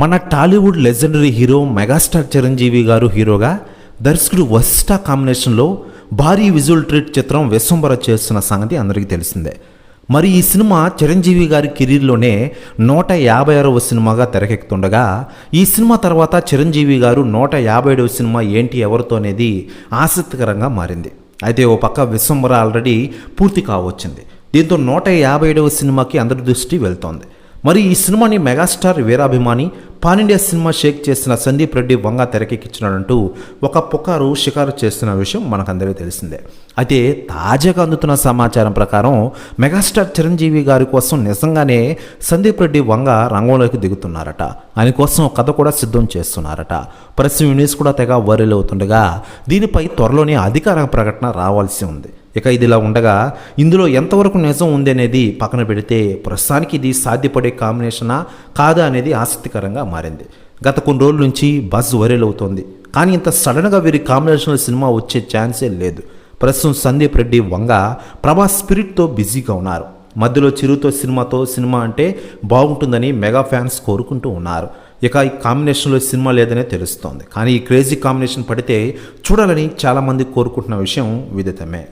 మన Tollywood legendary hero megastar Chiranjeevi garu హీరోగా దర్శకుడు వసిష్ఠ కాంబినేషన్లో భారీ విజువల్ ట్రీట్ చిత్రం విశ్వంబర చేస్తున్న సంగతి అందరికీ తెలిసిందే. మరి ఈ సినిమా చిరంజీవి గారి కెరీర్లోనే నూట యాభై ఆరవ సినిమాగా తెరకెక్కుతుండగా ఈ సినిమా తర్వాత చిరంజీవి గారు నూట యాభై ఏడవ సినిమా ఏంటి ఎవరితో అనేది ఆసక్తికరంగా మారింది. అయితే ఓ పక్క విశ్వంబర ఆల్రెడీ పూర్తి కావచ్చింది. దీంతో నూట యాభై ఏడవ సినిమాకి అందరి దృష్టి వెళ్తోంది. మరి ఈ సినిమాని మెగాస్టార్ వీరాభిమాని పానిండియా సినిమా షేక్ చేసిన సందీప్ రెడ్డి వంగ తెరకెక్కించినాడంటూ ఒక పుకారు షికారు చేస్తున్న విషయం మనకందరికీ తెలిసిందే. అయితే తాజాగా అందుతున్న సమాచారం ప్రకారం మెగాస్టార్ చిరంజీవి గారి కోసం నిజంగానే సందీప్ రెడ్డి వంగ రంగంలోకి దిగుతున్నారట. ఆయన కోసం కథ కూడా సిద్ధం చేస్తున్నారట. ప్రెస్ యూనిస్ కూడా తెగ వైరల్ అవుతుండగా దీనిపై త్వరలోనే అధికార ప్రకటన రావాల్సి ఉంది. ఇక ఇది ఇలా ఉండగా ఇందులో ఎంతవరకు నిజం ఉంది అనేది పక్కన పెడితే ప్రస్తుతానికి ఇది సాధ్యపడే కాంబినేషనా కాదా అనేది ఆసక్తికరంగా మారింది. గత కొన్ని రోజుల నుంచి బజ్ వైరల్ అవుతోంది. కానీ ఇంత సడన్గా వీరి కాంబినేషన్లో సినిమా వచ్చే ఛాన్సే లేదు. ప్రస్తుతం సందీప్ రెడ్డి వంగ ప్రభాస్ స్పిరిట్తో బిజీగా ఉన్నారు. మధ్యలో చిరుతో సినిమాతో సినిమా అంటే బాగుంటుందని మెగా ఫ్యాన్స్ కోరుకుంటూ ఉన్నారు. ఇక ఈ కాంబినేషన్లో సినిమా లేదనే తెలుస్తోంది. కానీ ఈ క్రేజీ కాంబినేషన్ పడితే చూడాలని చాలామంది కోరుకుంటున్న విషయం విదితమే.